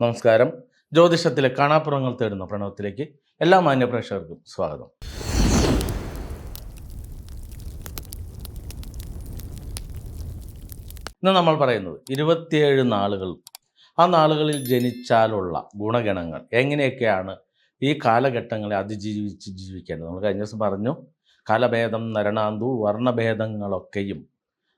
നമസ്കാരം. ജ്യോതിഷത്തിലെ കാണാപ്പുറങ്ങൾ തേടുന്ന പ്രണവത്തിലേക്ക് എല്ലാ മാന്യപ്രേക്ഷകർക്കും സ്വാഗതം. ഇന്ന് നമ്മൾ പറയുന്നത് ഇരുപത്തിയേഴ് നാളുകൾ. ആ നാളുകളിൽ ജനിച്ചാലുള്ള ഗുണഗണങ്ങൾ എങ്ങനെയൊക്കെയാണ് ഈ കാലഘട്ടങ്ങളെ അതിജീവിച്ച് ജീവിക്കേണ്ടത്? നമ്മൾ കഴിഞ്ഞ ദിവസം പറഞ്ഞു കാലഭേദം നരണാന്തു വർണഭേദങ്ങളൊക്കെയും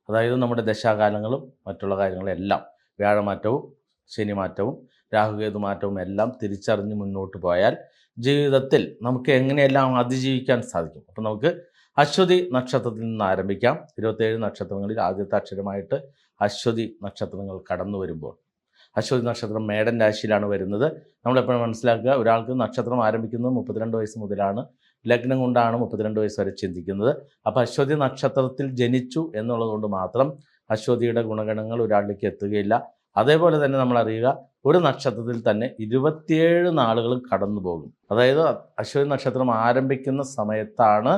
അതായത് നമ്മുടെ ദശാകാലങ്ങളും മറ്റുള്ള കാര്യങ്ങളെല്ലാം വ്യാഴമാറ്റവും ശനിമാറ്റവും രാഹുകേതു മാറ്റവും എല്ലാം തിരിച്ചറിഞ്ഞ് മുന്നോട്ട് പോയാൽ ജീവിതത്തിൽ നമുക്ക് എങ്ങനെയെല്ലാം അതിജീവിക്കാൻ സാധിക്കും? അപ്പം നമുക്ക് അശ്വതി നക്ഷത്രത്തിൽ നിന്ന് ആരംഭിക്കാം. ഇരുപത്തേഴ് നക്ഷത്രങ്ങളിൽ ആദ്യത്തെ അക്ഷരമായിട്ട് അശ്വതി നക്ഷത്രങ്ങൾ കടന്നു വരുമ്പോൾ. അശ്വതി നക്ഷത്രം മേടൻ രാശിയിലാണ് വരുന്നത്. നമ്മളെപ്പോഴും മനസ്സിലാക്കുക ഒരാൾക്ക് നക്ഷത്രം ആരംഭിക്കുന്നത് മുപ്പത്തിരണ്ട് വയസ്സ് മുതലാണ്. ലഗ്നം കൊണ്ടാണ് മുപ്പത്തിരണ്ട് വയസ്സ് വരെ ചിന്തിക്കുന്നത്. അപ്പോൾ അശ്വതി നക്ഷത്രത്തിൽ ജനിച്ചു എന്നുള്ളതുകൊണ്ട് മാത്രം അശ്വതിയുടെ ഗുണഗണങ്ങൾ ഒരാളിലേക്ക് എത്തുകയില്ല. അതേപോലെ തന്നെ നമ്മൾ അറിയുക ഒരു നക്ഷത്രത്തിൽ തന്നെ ഇരുപത്തിയേഴ് നാളുകൾ കടന്നു പോകും. അതായത് അശ്വതി നക്ഷത്രം ആരംഭിക്കുന്ന സമയത്താണ്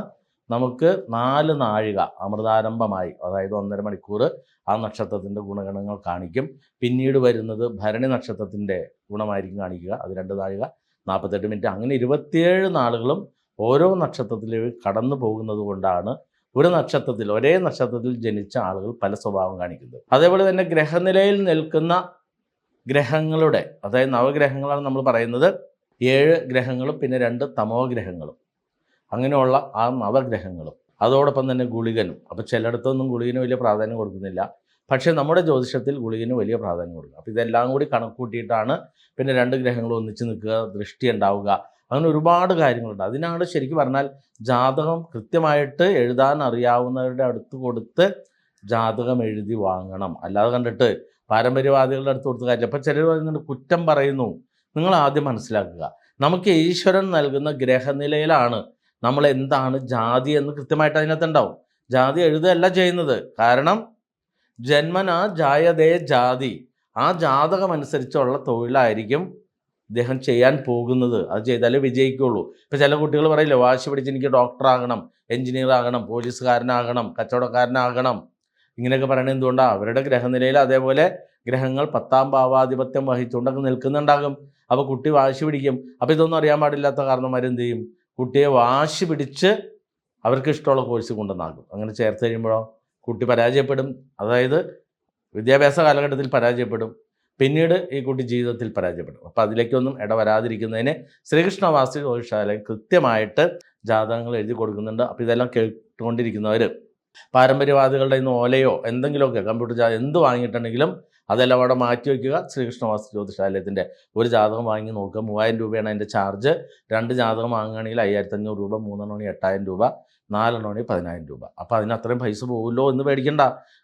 നമുക്ക് നാല് നാഴിക അമൃതാരംഭമായി അതായത് ഒന്നര മണിക്കൂർ ആ നക്ഷത്രത്തിന്റെ ഗുണഗണങ്ങൾ കാണിക്കും. പിന്നീട് വരുന്നത് ഭരണി നക്ഷത്രത്തിന്റെ ഗുണമായിരിക്കും കാണിക്കുക അത് രണ്ട് നാഴിക നാൽപ്പത്തെട്ട് മിനിറ്റ്. അങ്ങനെ ഇരുപത്തിയേഴ് നാളുകളും ഓരോ നക്ഷത്രത്തിലേക്ക് കടന്നു പോകുന്നത് കൊണ്ടാണ് ഒരു നക്ഷത്രത്തിൽ ഒരേ നക്ഷത്രത്തിൽ ജനിച്ച ആളുകൾ പല സ്വഭാവം കാണിക്കുന്നത് അതേപോലെ തന്നെ ഗ്രഹനിലയിൽ നിൽക്കുന്ന ഗ്രഹങ്ങളുടെ അതായത് നവഗ്രഹങ്ങളാണ് നമ്മൾ പറയുന്നത്. ഏഴ് ഗ്രഹങ്ങളും പിന്നെ രണ്ട് തമോ ഗ്രഹങ്ങളും. അങ്ങനെയുള്ള ആ നവഗ്രഹങ്ങളും. അതോടൊപ്പം തന്നെ ഗുളികനും. അപ്പോൾ ചിലയിടത്തൊന്നും ഗുളികന് വലിയ പ്രാധാന്യം കൊടുക്കുന്നില്ല. പക്ഷേ നമ്മുടെ ജ്യോതിഷത്തിൽ ഗുളികന് വലിയ പ്രാധാന്യം കൊടുക്കുക അപ്പോൾ ഇതെല്ലാം കൂടി കണക്കൂട്ടിയിട്ടാണ് പിന്നെ രണ്ട് ഗ്രഹങ്ങളും ഒന്നിച്ച് നിൽക്കുക ദൃഷ്ടി ഉണ്ടാവുക അങ്ങനെ ഒരുപാട് കാര്യങ്ങളുണ്ട്. അതിനാണ് ശരിക്കും പറഞ്ഞാൽ ജാതകം കൃത്യമായിട്ട് എഴുതാൻ അറിയാവുന്നവരുടെ അടുത്ത് കൊടുത്ത് ജാതകം എഴുതി വാങ്ങണം. അല്ലാതെ കണ്ടിട്ട് പാരമ്പര്യവാദികളുടെ അടുത്ത് കൊടുത്ത് കാര്യം അപ്പം ചിലർ പറയുന്നുണ്ട് കുറ്റം പറയുന്നു. നിങ്ങൾ ആദ്യം മനസ്സിലാക്കുക. നമുക്ക് ഈശ്വരൻ നൽകുന്ന ഗ്രഹനിലയിലാണ് നമ്മൾ എന്താണ് ജാതി എന്ന് കൃത്യമായിട്ട് അതിനകത്ത് ഉണ്ടാവും. ജാതി എഴുതുകയല്ല ചെയ്യുന്നത്. കാരണം ജന്മന ജായതേ ജാതി. ആ ജാതകമനുസരിച്ചുള്ള തൊഴിലായിരിക്കും ഇദ്ദേഹം ചെയ്യാൻ പോകുന്നത്. അത് ചെയ്താലേ വിജയിക്കുള്ളൂ ഇപ്പം ചില കുട്ടികൾ പറയില്ല വാശി പിടിച്ച് എനിക്ക് ഡോക്ടറാകണം എഞ്ചിനീയർ ആകണം പോലീസുകാരനാകണം കച്ചവടക്കാരനാകണം. ഇങ്ങനെയൊക്കെ പറയണത് എന്തുകൊണ്ടാണ് അവരുടെ ഗ്രഹനിലയിൽ അതേപോലെ ഗ്രഹങ്ങൾ പത്താം ഭാവാധിപത്യം വഹിച്ചുകൊണ്ടൊക്കെ നിൽക്കുന്നുണ്ടാകും. അപ്പോൾ കുട്ടി വാശി പിടിക്കും. അപ്പോൾ ഇതൊന്നും അറിയാൻ പാടില്ലാത്ത കാരണന്മാരെന്ത് ചെയ്യും? കുട്ടിയെ വാശി പിടിച്ച് അവർക്ക് ഇഷ്ടമുള്ള കോഴ്സ് കൊണ്ടുവന്നാകും അങ്ങനെ ചേർത്ത് കഴിയുമ്പോഴോ കുട്ടി പരാജയപ്പെടും. അതായത് വിദ്യാഭ്യാസ കാലഘട്ടത്തിൽ പരാജയപ്പെടും. പിന്നീട് ഈ കുട്ടി ജീവിതത്തിൽ പരാജയപ്പെടും. അപ്പോൾ അതിലേക്കൊന്നും ഇടവരാതിരിക്കുന്നതിന് ശ്രീകൃഷ്ണവാസി ജ്യോതിഷാലയം കൃത്യമായിട്ട് ജാതകങ്ങൾ എഴുതി കൊടുക്കുന്നുണ്ട്. അപ്പോൾ ഇതെല്ലാം കേട്ടുകൊണ്ടിരിക്കുന്നവർ പാരമ്പര്യവാദികളുടെ ഇന്ന് ഓലയോ എന്തെങ്കിലുമൊക്കെ കമ്പ്യൂട്ടർ ജാതകം എന്ത് വാങ്ങിയിട്ടുണ്ടെങ്കിലും അതെല്ലാം അവിടെ മാറ്റി വയ്ക്കുക. ശ്രീകൃഷ്ണവാസ ജ്യോതിഷാലയത്തിന്റെ ഒരു ജാതകം വാങ്ങി നോക്കുക. മൂവായിരം രൂപയാണ് അതിന്റെ ചാർജ്. രണ്ട് ജാതകം വാങ്ങുകയാണെങ്കിൽ അയ്യായിരത്തി അഞ്ഞൂറ് രൂപ മൂന്നെണ്ണമാണെങ്കിൽ എട്ടായിരം രൂപ. നാലെണ്ണി പതിനായിരം രൂപ. അപ്പോൾ അതിന് അത്രയും പൈസ പോകുമല്ലോ എന്ന് പേടിക്കണ്ട.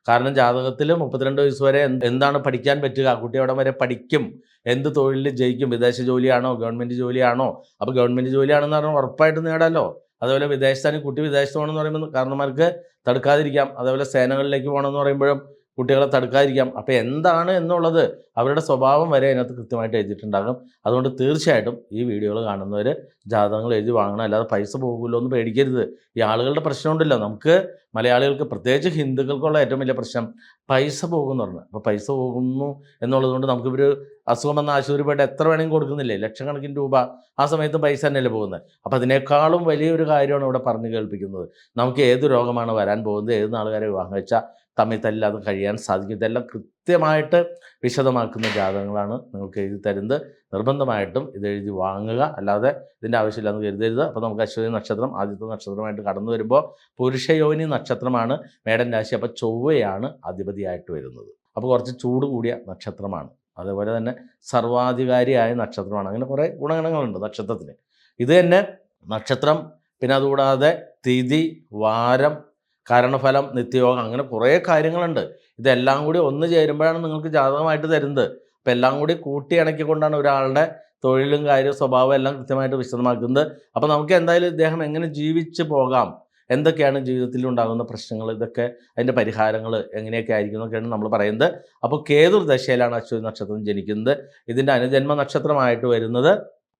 കാരണം ജാതകത്തിൽ മുപ്പത്തിരണ്ട് വയസ്സ് വരെ എന്താണ് പഠിക്കാൻ പറ്റുക? കുട്ടി അവിടെ വരെ പഠിക്കും. എന്ത് തൊഴിലിൽ ജയിക്കും? വിദേശ ജോലിയാണോ? ഗവൺമെന്റ് ജോലിയാണോ? അപ്പോൾ ഗവൺമെന്റ് ജോലിയാണെന്ന് പറഞ്ഞാൽ ഉറപ്പായിട്ട് നേടാമല്ലോ അതുപോലെ വിദേശത്താണ് കുട്ടി വിദേശത്ത് പോകണമെന്ന് പറയുമ്പോൾ കാരണന്മാർക്ക് തടുക്കാതിരിക്കാം. അതേപോലെ സേനകളിലേക്ക് പോകണമെന്ന് പറയുമ്പോഴും കുട്ടികളെ തടുക്കാതിരിക്കാം. അപ്പോൾ എന്താണ് എന്നുള്ളത് അവരുടെ സ്വഭാവം വരെ അതിനകത്ത് കൃത്യമായിട്ട് എഴുതിയിട്ടുണ്ടാകും. അതുകൊണ്ട് തീർച്ചയായിട്ടും ഈ വീഡിയോകൾ കാണുന്നവർ ജാതകങ്ങൾ എഴുതി വാങ്ങണം. അല്ലാതെ പൈസ പോകുമല്ലോ എന്ന് പേടിക്കരുത്. ഈ ആളുകളുടെ പ്രശ്നമുണ്ടല്ലോ. നമുക്ക് മലയാളികൾക്ക് പ്രത്യേകിച്ച് ഹിന്ദുക്കൾക്കുള്ള ഏറ്റവും വലിയ പ്രശ്നം പൈസ പോകുമെന്ന് പറഞ്ഞു അപ്പോൾ പൈസ പോകുന്നു എന്നുള്ളത് കൊണ്ട് നമുക്കിവർ അസുഖം വന്ന ആശുപത്രി പോയിട്ട് എത്ര വേണമെങ്കിലും കൊടുക്കുന്നില്ലേ? ലക്ഷക്കണക്കിന് രൂപ ആ സമയത്ത് പൈസ തന്നെയല്ലേ പോകുന്നത്. അപ്പോൾ അതിനേക്കാളും വലിയൊരു കാര്യമാണ് ഇവിടെ പറഞ്ഞു കേൾപ്പിക്കുന്നത്. നമുക്ക് ഏത് രോഗമാണ് വരാൻ പോകുന്നത്? ഏത് നാളുകാരെ വിവാഹം വെച്ചാൽ തമ്മിൽ തല്ലാതെ കഴിയാൻ സാധിക്കും. ഇതെല്ലാം കൃത്യമായിട്ട് വിശദമാക്കുന്ന ജാതകങ്ങളാണ് നിങ്ങൾക്ക് എഴുതി തരുന്നത്. നിർബന്ധമായിട്ടും ഇത് എഴുതി വാങ്ങുക. അല്ലാതെ ഇതിന്റെ ആവശ്യമില്ലാന്ന് കരുതരുത്. അപ്പോൾ നമുക്ക് അശ്വതി നക്ഷത്രം ആദ്യത്തെ നക്ഷത്രമായിട്ട് കടന്നു വരുമ്പോൾ പുരുഷയോനി നക്ഷത്രമാണ് മേടൻ രാശി. അപ്പോൾ ചൊവ്വയാണ് അധിപതിയായിട്ട് വരുന്നത്. അപ്പോൾ കുറച്ച് ചൂട് കൂടിയ നക്ഷത്രമാണ്. അതേപോലെ തന്നെ സർവാധികാരിയായ നക്ഷത്രമാണ്. അങ്ങനെ കുറേ ഗുണഗണങ്ങളുണ്ട് നക്ഷത്രത്തിന്. ഇത് തന്നെ നക്ഷത്രം. പിന്നെ അതുകൂടാതെ തിഥി വാരം കാരണഫലം നിത്യയോഗം അങ്ങനെ കുറേ കാര്യങ്ങളുണ്ട്. ഇതെല്ലാം കൂടി ഒന്ന് ചേരുമ്പോഴാണ് നിങ്ങൾക്ക് ജാതകമായിട്ട് തരുന്നത്. അപ്പം എല്ലാം കൂടി കൂട്ടി ഇണക്കിക്കൊണ്ടാണ് ഒരാളുടെ തൊഴിലും കാര്യവും സ്വഭാവം എല്ലാം കൃത്യമായിട്ട് വിശദമാക്കുന്നത്. അപ്പോൾ നമുക്ക് എന്തായാലും ഇദ്ദേഹം എങ്ങനെ ജീവിച്ച് പോകാം? എന്തൊക്കെയാണ് ജീവിതത്തിൽ ഉണ്ടാകുന്ന പ്രശ്നങ്ങൾ? ഇതൊക്കെ അതിന്റെ പരിഹാരങ്ങൾ എങ്ങനെയൊക്കെ ആയിരിക്കും എന്നൊക്കെയാണ് നമ്മൾ പറയുന്നത്. അപ്പോൾ കേതുർ ദശയിലാണ് അശ്വതി നക്ഷത്രം ജനിക്കുന്നത്. ഇതിന്റെ അനുജന്മ നക്ഷത്രമായിട്ട് വരുന്നത്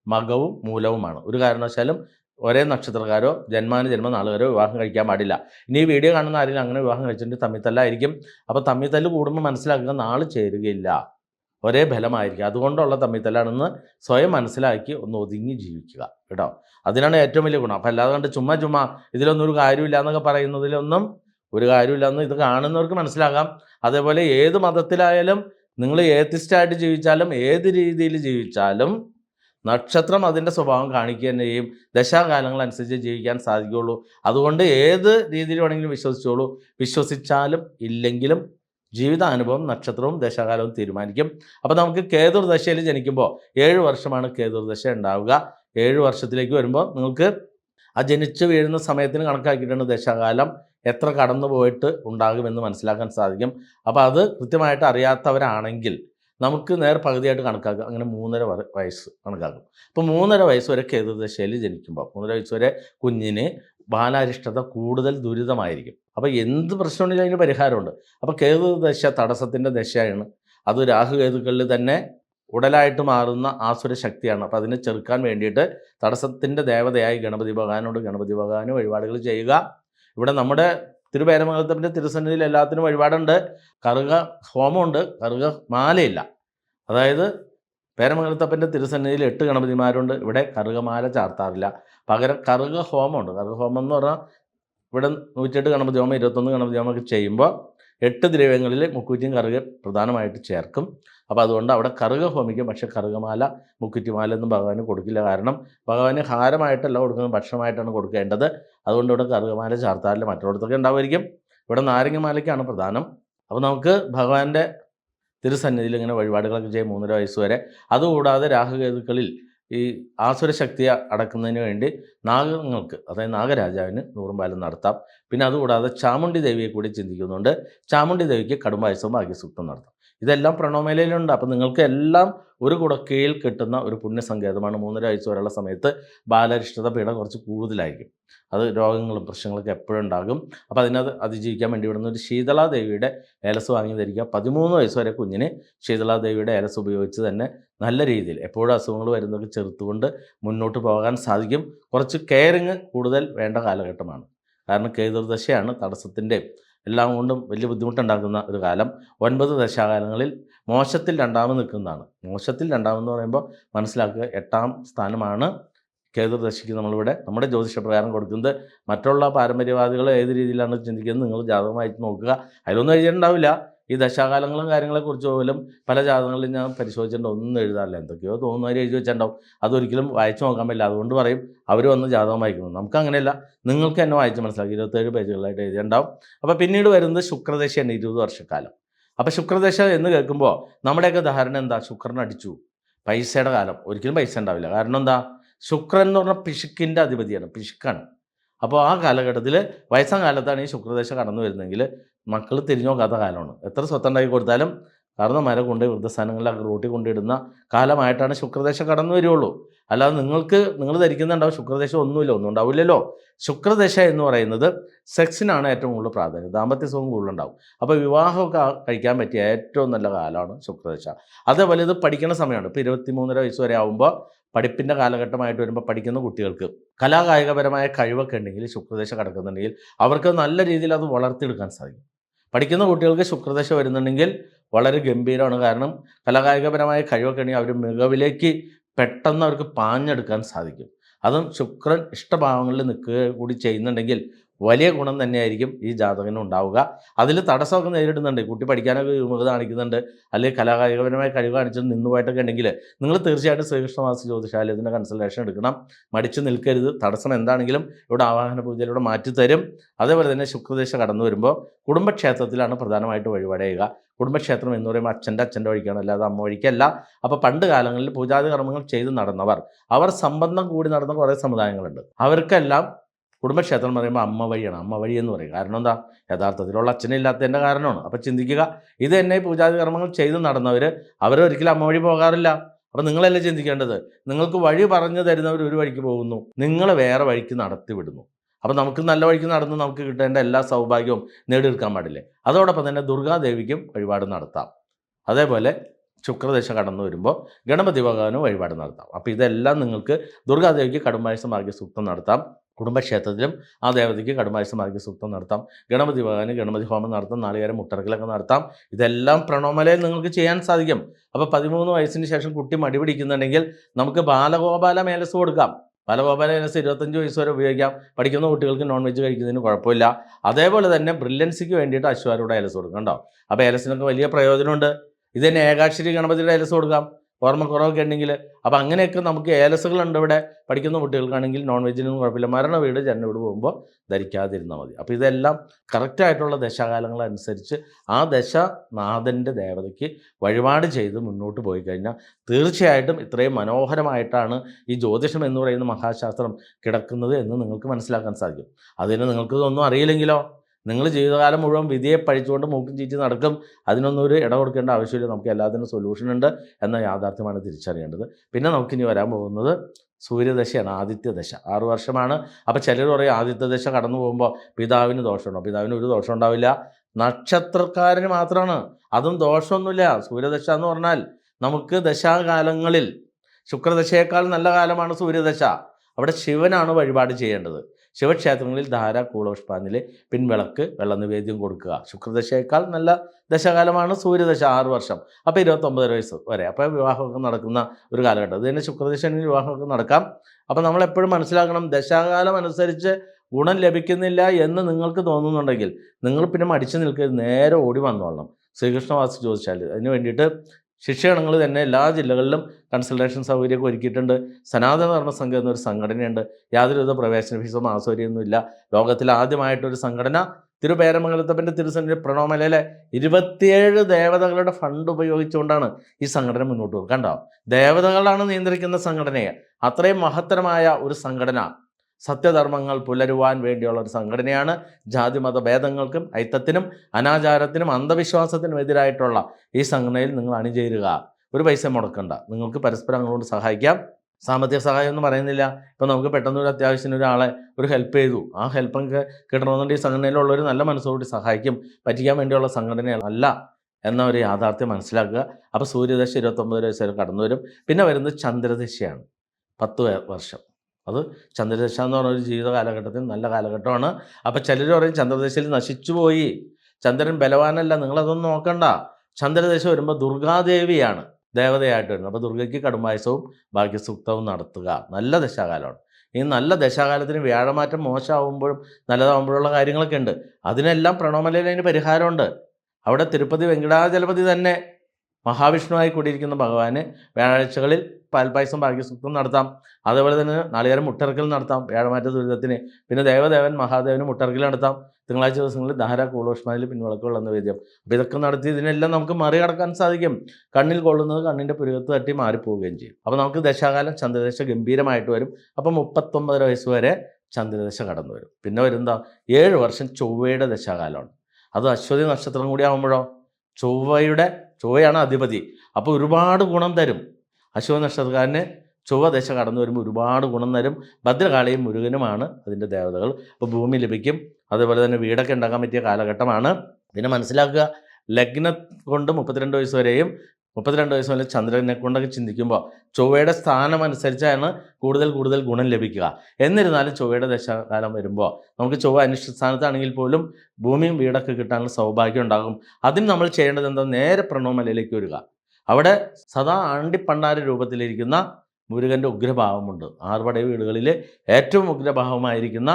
മകവും മൂലവുമാണ്. ഒരു കാരണവശാലും ഒരേ നക്ഷത്രക്കാരോ ജന്മാന ജന്മ നാളുകാരോ വിവാഹം കഴിക്കാൻ പാടില്ല. ഇനി ഈ വീഡിയോ കാണുന്ന ആരെങ്കിലും അങ്ങനെ വിവാഹം കഴിച്ചിട്ടുണ്ട് തമ്മിത്തല്ലായിരിക്കും അപ്പോൾ തമ്മിത്തല്ല് കൂടുമ്പോൾ മനസ്സിലാക്കുക നാൾ ചേരുകയില്ല. ഒരേ ഫലമായിരിക്കും അതുകൊണ്ടുള്ള തമ്മിത്തല്ലാണെന്ന് സ്വയം മനസ്സിലാക്കി ഒന്ന് ഒതുങ്ങി ജീവിക്കുക കേട്ടോ. അതിനാണ് ഏറ്റവും വലിയ ഗുണം. അപ്പം അല്ലാതെ കണ്ട് ചുമ്മാ ചുമ്മാ ഇതിലൊന്നും ഒരു കാര്യമില്ല എന്നൊക്കെ പറയുന്നതിലൊന്നും ഒരു കാര്യമില്ലെന്ന് ഇത് കാണുന്നവർക്ക് മനസ്സിലാകാം. അതേപോലെ ഏത് മതത്തിലായാലും നിങ്ങൾ ഏത്തിസ്റ്റായിട്ട് ജീവിച്ചാലും ഏത് രീതിയിൽ ജീവിച്ചാലും നക്ഷത്രം അതിന്റെ സ്വഭാവം കാണിക്കുക തന്നെ ചെയ്യും. ദശാകാലങ്ങൾ അനുസരിച്ച് ജീവിക്കാൻ സാധിക്കുകയുള്ളൂ. അതുകൊണ്ട് ഏത് രീതിയിൽ വേണമെങ്കിലും വിശ്വസിച്ചോളൂ. വിശ്വസിച്ചാലും ഇല്ലെങ്കിലും ജീവിതാനുഭവം നക്ഷത്രവും ദശാകാലവും തീരുമാനിക്കും. അപ്പോൾ നമുക്ക് കേതുർ ദശയിൽ ജനിക്കുമ്പോൾ ഏഴ് വർഷമാണ് കേതുർ ദശ ഉണ്ടാവുക. ഏഴ് വർഷത്തിലേക്ക് വരുമ്പോൾ നിങ്ങൾക്ക് ആ ജനിച്ച് വീഴുന്ന സമയത്തിന് കണക്കാക്കിയിട്ടാണ് ദശാകാലം എത്ര കടന്നു പോയിട്ട് ഉണ്ടാകുമെന്ന് മനസ്സിലാക്കാൻ സാധിക്കും. അപ്പോൾ അത് കൃത്യമായിട്ട് അറിയാത്തവരാണെങ്കിൽ നമുക്ക് നേരെ പകുതിയായിട്ട് കണക്കാക്കുക അങ്ങനെ മൂന്നര വയസ്സ് കണക്കാക്കും. അപ്പോൾ മൂന്നര വയസ്സ് വരെ കേതുദശയിൽ ജനിക്കുമ്പോൾ മൂന്നര വയസ്സ് വരെ കുഞ്ഞിന് ബാലാരിഷ്ടത കൂടുതൽ ദുരിതമായിരിക്കും. അപ്പോൾ എന്ത് പ്രശ്നമുണ്ടെങ്കിലും അതിന് പരിഹാരമുണ്ട്. അപ്പോൾ കേതുദശ തടസ്സത്തിന്റെ ദശയാണ്. അത് രാഹുകേതുക്കളിൽ തന്നെ ഉടലായിട്ട് മാറുന്ന ആസുര ശക്തിയാണ്. അപ്പോൾ അതിനെ ചെറുക്കാൻ വേണ്ടിയിട്ട് തടസ്സത്തിന്റെ ദേവതയായി ഗണപതി ഭഗവാനോട് ഗണപതി ഭഗവാന് വഴിപാടുകൾ ചെയ്യുക. ഇവിടെ നമ്മുടെ തിരുപേരമംഗലത്തിന്റെ തിരുസന്നിധിയിൽ എല്ലാത്തിനും വഴിപാടുണ്ട്. കറുക ഹോമമുണ്ട്. കറുക മാലയില്ല. അതായത് പേരമംഗലത്തപ്പന്റെ തിരുസന്നിധിയിൽ എട്ട് ഗണപതിമാരുണ്ട്. ഇവിടെ കറുകമാല ചാർത്താറില്ല. പകരം കറുക ഹോമമുണ്ട്. കറുക ഹോമം എന്ന് പറഞ്ഞാൽ ഇവിടെ നൂറ്റെട്ട് ഗണപതി ഹോമം ഇരുപത്തൊന്ന് ഗണപതി ഹോമം ഒക്കെ ചെയ്യുമ്പോൾ എട്ട് ദ്രവ്യങ്ങളിൽ മുക്കുറ്റിയും കറുക പ്രധാനമായിട്ട് ചേർക്കും. അപ്പോൾ അതുകൊണ്ട് അവിടെ കറുക ഹോമിക്കും പക്ഷേ കറുകമാല മുക്കുറ്റിമാല ഒന്നും ഭഗവാന് കൊടുക്കില്ല. കാരണം ഭഗവാന് ഹാരമായിട്ടല്ല കൊടുക്കുന്നത് ഭക്ഷണമായിട്ടാണ് കൊടുക്കേണ്ടത്. അതുകൊണ്ട് ഇവിടെ കറുകമാല ചാർത്താലിൽ മറ്റൊരിടത്തൊക്കെ ഉണ്ടാവുമായിരിക്കും. ഇവിടെ നാരങ്ങമാലയ്ക്കാണ് പ്രധാനം. അപ്പോൾ നമുക്ക് ഭഗവാന്റെ തിരുസന്നിധിയിൽ ഇങ്ങനെ വഴിപാടുകളൊക്കെ ചെയ്യും മൂന്നര വയസ്സ് വരെ. അതുകൂടാതെ രാഹുകേതുക്കളിൽ ഈ ആസുര ശക്തിയെ അടക്കുന്നതിന് വേണ്ടി നാഗങ്ങൾക്ക് അതായത് നാഗരാജാവിന് നൂറും പാലം നടത്താം. പിന്നെ അതുകൂടാതെ ചാമുണ്ഡി ദേവിയെ കൂടി ചിന്തിക്കുന്നുണ്ട്. ചാമുണ്ഡി ദേവിക്ക് കടുംബായസവും ഭാഗ്യസൂക്തം നടത്താം. ഇതെല്ലാം പ്രണവമേലയിലുണ്ട് അപ്പം നിങ്ങൾക്ക് എല്ലാം ഒരു കുടക്കയിൽ കിട്ടുന്ന ഒരു പുണ്യസങ്കേതമാണ്. മൂന്നര വയസ്സ് വരെയുള്ള സമയത്ത് ബാലരിഷ്ടത പീഡ കുറച്ച് കൂടുതലായിരിക്കും. അത് രോഗങ്ങളും പ്രശ്നങ്ങളൊക്കെ എപ്പോഴും ഉണ്ടാകും. അപ്പോൾ അതിനത് അതിജീവിക്കാൻ വേണ്ടി ഇവിടുന്ന് ഒരു ശീതളാദേവിയുടെ ഏലസ് വാങ്ങി ധരിക്കുക പതിമൂന്ന് വയസ്സ് വരെ കുഞ്ഞിന് ശീതളാദേവിയുടെ ഏലസ് ഉപയോഗിച്ച് തന്നെ നല്ല രീതിയിൽ എപ്പോഴും അസുഖങ്ങൾ വരുന്നതൊക്കെ ചെറുത്തുകൊണ്ട് മുന്നോട്ട് പോകാൻ സാധിക്കും. കുറച്ച് കെയറിങ് കൂടുതൽ വേണ്ട കാലഘട്ടമാണ്. കാരണം കേതുർദശയാണ് തടസ്സത്തിന്റെയും എല്ലാം കൊണ്ടും വലിയ ബുദ്ധിമുട്ടുണ്ടാക്കുന്ന ഒരു കാലം. ഒൻപത് ദശാകാലങ്ങളിൽ മോശത്തിൽ രണ്ടാമത് നിൽക്കുന്നതാണ്. മോശത്തിൽ രണ്ടാമെന്ന് പറയുമ്പോൾ മനസ്സിലാക്കുക എട്ടാം സ്ഥാനമാണ് കേതുർദശയ്ക്ക് നമ്മളിവിടെ നമ്മുടെ ജ്യോതിഷ പ്രകാരം കൊടുക്കുന്നത്. മറ്റുള്ള പാരമ്പര്യവാദികൾ ഏത് രീതിയിലാണ് ചിന്തിക്കുന്നത് നിങ്ങൾ ജാതകമായിട്ട് നോക്കുക. അതിലൊന്നും എഴുതിയിട്ടുണ്ടാവില്ല ഈ ദശാകാലങ്ങളും കാര്യങ്ങളെക്കുറിച്ച് പോലും പല ജാതകങ്ങളിലും ഞാൻ പരിശോധിച്ചിട്ടുണ്ട്. ഒന്നും എഴുതാറില്ല. എന്തൊക്കെയോ തോന്നുന്നവർ എഴുതി വെച്ചിട്ടുണ്ടാവും. അതൊരിക്കലും വായിച്ചു നോക്കാൻ പറ്റില്ല. അതുകൊണ്ട് പറയും അവർ വന്ന് ജാതകം വായിക്കുന്നു. നമുക്ക് അങ്ങനെയല്ല നിങ്ങൾക്ക് തന്നെ വായിച്ച് മനസ്സിലാക്കി. ഇരുപത്തേഴ് പേജുകളായിട്ട് എഴുതിയിട്ടുണ്ടാവും. അപ്പോൾ പിന്നീട് വരുന്നത് ശുക്രദശയാണ് ഇരുപത് വർഷക്കാലം. അപ്പോൾ ശുക്രദശ എന്ന് കേൾക്കുമ്പോൾ നമ്മുടെയൊക്കെ ധാരണ എന്താ? ശുക്രൻ അടിച്ചു. പൈസയുടെ കാലം. ഒരിക്കലും പൈസ ഉണ്ടാവില്ല. കാരണം എന്താ? ശുക്രൻ എന്ന് പറഞ്ഞാൽ പിശുക്കിന്റെ അധിപതിയാണ്. പിശുക്കാണ്. അപ്പോൾ ആ കാലഘട്ടത്തിൽ വയസ്സാം കാലത്താണ് ഈ ശുക്രദശ കടന്നു വരുന്നതെങ്കിൽ മക്കൾ തിരിഞ്ഞു നോക്കാത്ത കാലമാണ്. എത്ര സ്വത്തുണ്ടാക്കി കൊടുത്താലും കാരണന്മാരെ കൊണ്ട് വൃദ്ധസ്ഥാനങ്ങളിലൊക്കെ റൂട്ടിൽ കൊണ്ടിടുന്ന കാലമായിട്ടാണ് ശുക്രദേശം കടന്നു വരികയുള്ളൂ അല്ലാതെ നിങ്ങൾക്ക് നിങ്ങൾ ധരിക്കുന്നുണ്ടാവും ശുക്രദേശം ഒന്നുമില്ല ഒന്നും ഉണ്ടാവില്ലല്ലോ. ശുക്രദശ എന്ന് പറയുന്നത് സെക്സിനാണ് ഏറ്റവും കൂടുതൽ പ്രാധാന്യം. ദാമ്പത്യ സുഖം കൂടുതലുണ്ടാവും. അപ്പോൾ വിവാഹമൊക്കെ കഴിക്കാൻ പറ്റിയ ഏറ്റവും നല്ല കാലമാണ് ശുക്രദേശ. അതേപോലെ ഇത് പഠിക്കുന്ന സമയമാണ്. ഇപ്പോൾ ഇരുപത്തി മൂന്നര വയസ്സ് വരെ ആകുമ്പോൾ പഠിപ്പിന്റെ കാലഘട്ടമായിട്ട് വരുമ്പോൾ പഠിക്കുന്ന കുട്ടികൾക്ക് കലാകായികപരമായ കഴിവൊക്കെ ഉണ്ടെങ്കിൽ ശുക്രദേശം കിടക്കുന്നുണ്ടെങ്കിൽ അവർക്ക് നല്ല രീതിയിൽ അത് വളർത്തിയെടുക്കാൻ സാധിക്കും. പഠിക്കുന്ന കുട്ടികൾക്ക് ശുക്രദശ വരുന്നുണ്ടെങ്കിൽ വളരെ ഗംഭീരമാണ്. കാരണം കലാകായികപരമായ കഴിവൊക്കെ ഉണ്ടെങ്കിൽ അവർ മികവിലേക്ക് പെട്ടെന്ന് അവർക്ക് പാഞ്ഞെടുക്കാൻ സാധിക്കും. അതും ശുക്രൻ ഇഷ്ടഭാവങ്ങളിൽ നിൽക്കുക കൂടി ചെയ്യുന്നുണ്ടെങ്കിൽ വലിയ ഗുണം തന്നെയായിരിക്കും ഈ ജാതകന് ഉണ്ടാവുക. അതിൽ തടസ്സമൊക്കെ നേരിടുന്നുണ്ട്. കുട്ടി പഠിക്കാനൊക്കെ വിമുഖത കാണിക്കുന്നുണ്ട്. അല്ലെങ്കിൽ കലാകായികപരമായ കഴിവ് കാണിച്ചിട്ട് നിന്നുപോയിട്ടൊക്കെ ഉണ്ടെങ്കിൽ നിങ്ങൾ തീർച്ചയായിട്ടും ശ്രീകൃഷ്ണവാസ ജ്യോതിഷാലയത്തിന്റെ കൺസൾട്ടേഷൻ എടുക്കണം. മടിച്ചു നിൽക്കരുത്. തടസ്സം എന്താണെങ്കിലും ഇവിടെ ആവാഹന പൂജയിലൂടെ മാറ്റിത്തരും അതേപോലെ തന്നെ ശുക്രദേശ കടന്നു വരുമ്പോൾ കുടുംബക്ഷേത്രത്തിലാണ് പ്രധാനമായിട്ട് വഴിപടയുക. കുടുംബക്ഷേത്രം എന്ന് പറയുമ്പോൾ അച്ഛന്റെ അച്ഛന്റെ വഴിക്കാണ് അല്ലാതെ അമ്മ വഴിക്കല്ല. അപ്പോൾ പണ്ട് കാലങ്ങളിൽ പൂജാതി കർമ്മങ്ങൾ ചെയ്ത് നടന്നവർ അവർ സംബന്ധം കൂടി നടന്ന കുറേ സമുദായങ്ങളുണ്ട്. അവർക്കെല്ലാം കുടുംബക്ഷേത്രം എന്ന് പറയുമ്പോൾ അമ്മ വഴിയാണ്. അമ്മ വഴി എന്ന് പറയും. കാരണം എന്താ? യഥാർത്ഥത്തിലുള്ള അച്ഛനില്ലാത്തതിന്റെ കാരണമാണ്. അപ്പോൾ ചിന്തിക്കുക ഇത് തന്നെ പൂജാതി കർമ്മങ്ങൾ ചെയ്ത് നടന്നവർ അവരൊരിക്കലും അമ്മ വഴി പോകാറില്ല. അപ്പം നിങ്ങളല്ലേ ചിന്തിക്കേണ്ടത്? നിങ്ങൾക്ക് വഴി പറഞ്ഞു തരുന്നവർ ഒരു വഴിക്ക് പോകുന്നു. നിങ്ങൾ വേറെ വഴിക്ക് നടത്തി വിടുന്നു. അപ്പോൾ നമുക്ക് നല്ല വഴിക്ക് നടന്ന് നമുക്ക് കിട്ടേണ്ട എല്ലാ സൗഭാഗ്യവും നേടിയെടുക്കാൻ പാടില്ലേ? അതോടൊപ്പം തന്നെ ദുർഗാദേവിക്കും വഴിപാട് നടത്താം. അതേപോലെ ശുക്രദശ കടന്നു വരുമ്പോൾ ഗണപതി ഭഗവാനും വഴിപാട് നടത്താം. അപ്പോൾ ഇതെല്ലാം നിങ്ങൾക്ക് ദുർഗാദേവിക്ക് കടുംബായ മാർഗ സൂക്തം നടത്താം. കുടുംബക്ഷേത്രത്തിലും ആ ദേവതയ്ക്ക് കടുംബായുസം ഭാഗ്യ സൂക്തം നടത്താം. ഗണപതി ഭഗവാന് ഗണപതി ഹോമം നടത്താം. നാളികേരം മുട്ടറക്കലൊക്കെ നടത്താം. ഇതെല്ലാം പ്രണോമലയിൽ നിങ്ങൾക്ക് ചെയ്യാൻ സാധിക്കും. അപ്പോൾ പതിമൂന്ന് വയസ്സിന് ശേഷം കുട്ടി മടി പിടിക്കുന്നുണ്ടെങ്കിൽ നമുക്ക് ബാലഗോപാല മേലസ് കൊടുക്കാം. ബാലഗോപാല മേലസ് ഇരുപത്തഞ്ച് വയസ്സ് വരെ ഉപയോഗിക്കാം. പഠിക്കുന്ന കുട്ടികൾക്ക് നോൺ വെജ് കഴിക്കുന്നതിന് കുഴപ്പമില്ല. അതേപോലെ തന്നെ ബ്രില്യൻസിക്ക് വേണ്ടിയിട്ട് അശ്വാരൂടെ ഏലസ് കൊടുക്കാം കേട്ടോ. അപ്പോൾ ഏലസിനൊക്കെ വലിയ പ്രയോജനമുണ്ട്. ഇത് തന്നെ ഏകാക്ഷരി ഗണപതിയുടെ ഏലസ് കൊടുക്കാം. ഓർമ്മക്കുറവൊക്കെ ഉണ്ടെങ്കിൽ. അപ്പോൾ അങ്ങനെയൊക്കെ നമുക്ക് ഏലസുകളുണ്ട് ഇവിടെ. പഠിക്കുന്ന കുട്ടികൾക്കാണെങ്കിൽ നോൺ വെജിനൊന്നും കുഴപ്പമില്ല. മരണ വീട് ജന വീട് പോകുമ്പോൾ ധരിക്കാതിരുന്നാൽ മതി. അപ്പോൾ ഇതെല്ലാം കറക്റ്റായിട്ടുള്ള ദശാകാലങ്ങൾ അനുസരിച്ച് ആ ദശനാഥന്റെ ദേവതയ്ക്ക് വഴിപാട് ചെയ്ത് മുന്നോട്ട് പോയി കഴിഞ്ഞാൽ തീർച്ചയായിട്ടും ഇത്രയും മനോഹരമായിട്ടാണ് ഈ ജ്യോതിഷം എന്ന് പറയുന്ന മഹാശാസ്ത്രം കിടക്കുന്നത് എന്ന് നിങ്ങൾക്ക് മനസ്സിലാക്കാൻ സാധിക്കും. അതിന് നിങ്ങൾക്ക് ഇതൊന്നും അറിയില്ലെങ്കിലോ? നിങ്ങൾ ജീവിതകാലം മുഴുവൻ വിധിയെ പഴിച്ചുകൊണ്ട് മൂക്കും ചീറ്റി നടക്കും. അതിനൊന്നും ഒരു ഇട കൊടുക്കേണ്ട ആവശ്യമില്ല. നമുക്ക് എല്ലാത്തിനും സൊല്യൂഷൻ ഉണ്ട് എന്ന യാഥാർത്ഥ്യമാണ് തിരിച്ചറിയേണ്ടത്. പിന്നെ നമുക്കിനി വരാൻ പോകുന്നത് സൂര്യദശയാണ് ആദിത്യദശ ആറ് വർഷമാണ്. അപ്പോൾ ചിലർ പറയും ആദിത്യദശ കടന്നു പോകുമ്പോൾ പിതാവിന് ദോഷമുണ്ടോ? പിതാവിന് ഒരു ദോഷം ഉണ്ടാവില്ല. നക്ഷത്രക്കാരന് മാത്രമാണ്. അതും ദോഷമൊന്നുമില്ല. സൂര്യദശ എന്ന് പറഞ്ഞാൽ നമുക്ക് ദശാകാലങ്ങളിൽ ശുക്രദശയേക്കാൾ നല്ല കാലമാണ് സൂര്യദശ. അവിടെ ശിവനാണ് വഴിപാട് ചെയ്യേണ്ടത്. ശിവക്ഷേത്രങ്ങളിൽ ധാര കൂളപുഷ്പാഞ്ജലി പിൻവിളക്ക് വെള്ള നിവേദ്യം കൊടുക്കുക. ശുക്രദശയേക്കാൾ നല്ല ദശകാലമാണ് സൂര്യദശ ആറ് വർഷം. അപ്പോൾ ഇരുപത്തൊമ്പത് വയസ്സ് വരെ. അപ്പോൾ വിവാഹമൊക്കെ നടക്കുന്ന ഒരു കാലഘട്ടം. ഇത് തന്നെ വിവാഹമൊക്കെ നടക്കാം. അപ്പോൾ നമ്മൾ എപ്പോഴും മനസ്സിലാക്കണം ദശാകാലം അനുസരിച്ച് ഗുണം ലഭിക്കുന്നില്ല എന്ന് നിങ്ങൾക്ക് തോന്നുന്നുണ്ടെങ്കിൽ നിങ്ങൾ പിന്നെ മടിച്ചു നിൽക്കരുത്. നേരെ ഓടി വന്നോളണം. ശ്രീകൃഷ്ണവാസി ചോദിച്ചാൽ അതിന് വേണ്ടിയിട്ട് ശിക്ഷഗണങ്ങൾ തന്നെ എല്ലാ ജില്ലകളിലും കൺസൾട്ടേഷൻ സൗകര്യമൊക്കെ ഒരുക്കിയിട്ടുണ്ട്. സനാതന ധർമ്മ സംഘം എന്നൊരു സംഘടനയുണ്ട്. യാതൊരുവിധ പ്രവേശന ഫീസോ മാസൗകര്യമൊന്നുമില്ല ലോകത്തിൽ ആദ്യമായിട്ടൊരു സംഘടന തിരുപേരമംഗലത്തപ്പന്റെ തിരുസന്നിധി പ്രണോമലയിലെ ഇരുപത്തിയേഴ് ദേവതകളുടെ ഫണ്ട് ഉപയോഗിച്ചുകൊണ്ടാണ് ഈ സംഘടന മുന്നോട്ട് പോകുന്നത് കണ്ടോ? ദേവതകളാണ് നിയന്ത്രിക്കുന്ന സംഘടനയെ. അത്രയും മഹത്തരമായ ഒരു സംഘടന സത്യധർമ്മങ്ങൾ പുലരുവാൻ വേണ്ടിയുള്ള ഒരു സംഘടനയാണ്. ജാതിമത ഭേദങ്ങൾക്കും ഐത്തത്തിനും അനാചാരത്തിനും അന്ധവിശ്വാസത്തിനും എതിരായിട്ടുള്ള ഈ സംഘടനയിൽ നിങ്ങൾ അണിചേരുക. ഒരു പൈസ മുടക്കണ്ട. നിങ്ങൾക്ക് പരസ്പരം അങ്ങോട്ട് സഹായിക്കാം. സാമ്പത്തിക സഹായം ഒന്നും പറയുന്നില്ല. ഇപ്പം നമുക്ക് പെട്ടെന്ന് ഒരു അത്യാവശ്യത്തിന് ഒരാളെ ഒരു ഹെൽപ്പ് ചെയ്തു. ആ ഹെൽപ്പൊക്കെ കിട്ടണമെന്നുണ്ടെങ്കിൽ ഈ സംഘടനയിലുള്ളവർ നല്ല മനസ്സോടുകൂടി സഹായിക്കും. പറ്റിക്കാൻ വേണ്ടിയുള്ള സംഘടനയല്ല എന്ന ഒരു യാഥാർത്ഥ്യം മനസ്സിലാക്കുക. അപ്പോൾ സൂര്യദശ ഇരുപത്തൊമ്പത് വയസ്സ് കടന്നു വരും പിന്നെ വരുന്നത് ചന്ദ്രദശയാണ്. പത്ത് വർഷം. അത് ചന്ദ്രദശ എന്ന് പറഞ്ഞ ഒരു ജീവിത കാലഘട്ടത്തിൽ നല്ല കാലഘട്ടമാണ്. അപ്പോൾ ചിലർ പറയും ചന്ദ്രദശയിൽ നശിച്ചുപോയി ചന്ദ്രൻ ബലവാനല്ല നിങ്ങളതൊന്നും നോക്കണ്ട. ചന്ദ്രദശ വരുമ്പോൾ ദുർഗാദേവിയാണ് ദേവതയായിട്ട് വരുന്നത്. അപ്പോൾ ദുർഗയ്ക്ക് കടുംബായസവും സൂക്തവും നടത്തുക. നല്ല ദശാകാലമാണ്. ഈ നല്ല ദശാകാലത്തിന് വ്യാഴമാറ്റം മോശമാകുമ്പോഴും നല്ലതാകുമ്പോഴുള്ള കാര്യങ്ങളൊക്കെ ഉണ്ട്. അതിനെല്ലാം പ്രണോമലയിൽ അതിന് പരിഹാരമുണ്ട്. അവിടെ തിരുപ്പതി വെങ്കടാചലപതി തന്നെ മഹാവിഷ്ണുവായി കൂടിയിരിക്കുന്ന ഭഗവാന് വ്യാഴാഴ്ചകളിൽ പാൽപായസം ഭാഗ്യസൂക്തം നടത്താം. അതേപോലെ തന്നെ നാളികേരം മുട്ടർക്കൽ നടത്താം. വ്യാഴമാറ്റ ദുരിതത്തിന്. പിന്നെ ദേവദേവൻ മഹാദേവന് മുട്ടർക്കൽ നടത്താം. തിങ്കളാഴ്ച ദിവസങ്ങളിൽ ധാര കൂളോഷ്മാതിൽ പിൻവളക്കുകൾ എന്ന വേദ്യം അപ്പോൾ ഇതൊക്കെ നടത്തി ഇതിനെല്ലാം നമുക്ക് മറികടക്കാൻ സാധിക്കും. കണ്ണിൽ കൊള്ളുന്നത് കണ്ണിന്റെ പുരുകത്ത് തട്ടി മാറിപ്പോവുകയും ചെയ്യും. അപ്പോൾ നമുക്ക് ദശാകാലം ചന്ദ്രദശ ഗംഭീരമായിട്ട് വരും. അപ്പോൾ മുപ്പത്തൊമ്പതര വയസ്സ് വരെ ചന്ദ്രദശ കടന്നു വരും. പിന്നെ വരുന്ന ഏഴ് വർഷം ചൊവ്വയുടെ ദശാകാലമാണ്. അത് അശ്വതി നക്ഷത്രം കൂടി ആകുമ്പോഴോ ചൊവ്വയുടെ ചൊവ്വയാണ് അധിപതി. അപ്പോൾ ഒരുപാട് ഗുണം തരും. അശുഭ നക്ഷത്രക്കാരന് ചൊവ്വ ദശ കടന്നു വരുമ്പോൾ ഒരുപാട് ഗുണം തരും. ഭദ്രകാളിയും മുരുകനുമാണ് അതിന്റെ ദേവതകൾ. അപ്പോൾ ഭൂമി ലഭിക്കും. അതേപോലെ തന്നെ വീടൊക്കെ ഉണ്ടാക്കാൻ പറ്റിയ കാലഘട്ടമാണ്. പിന്നെ മനസ്സിലാക്കുക. ലഗ്നം കൊണ്ട് മുപ്പത്തിരണ്ട് വയസ്സ് വരെയും മുപ്പത്തിരണ്ട് വയസ്സ് വരെ ചന്ദ്രനെ കൊണ്ടൊക്കെ ചിന്തിക്കുമ്പോൾ ചൊവ്വയുടെ സ്ഥാനം അനുസരിച്ചാണ് കൂടുതൽ കൂടുതൽ ഗുണം ലഭിക്കുക. എന്നിരുന്നാലും ചൊവ്വയുടെ ദശകാലം വരുമ്പോൾ നമുക്ക് ചൊവ്വ അനിഷ്ട സ്ഥാനത്താണെങ്കിൽ പോലും ഭൂമിയും വീടൊക്കെ കിട്ടാനുള്ള സൗഭാഗ്യം ഉണ്ടാകും. അതിന് നമ്മൾ ചെയ്യേണ്ടത് എന്താ? നേരെ പ്രണവമലയിലേക്ക് വരിക. അവിടെ സദാ ആണ്ടിപ്പണ്ടാര രൂപത്തിലിരിക്കുന്ന മുരുകന്റെ ഉഗ്രഭാവമുണ്ട്. ആറുപടയ വീടുകളിൽ ഏറ്റവും ഉഗ്രഭാവമായിരിക്കുന്ന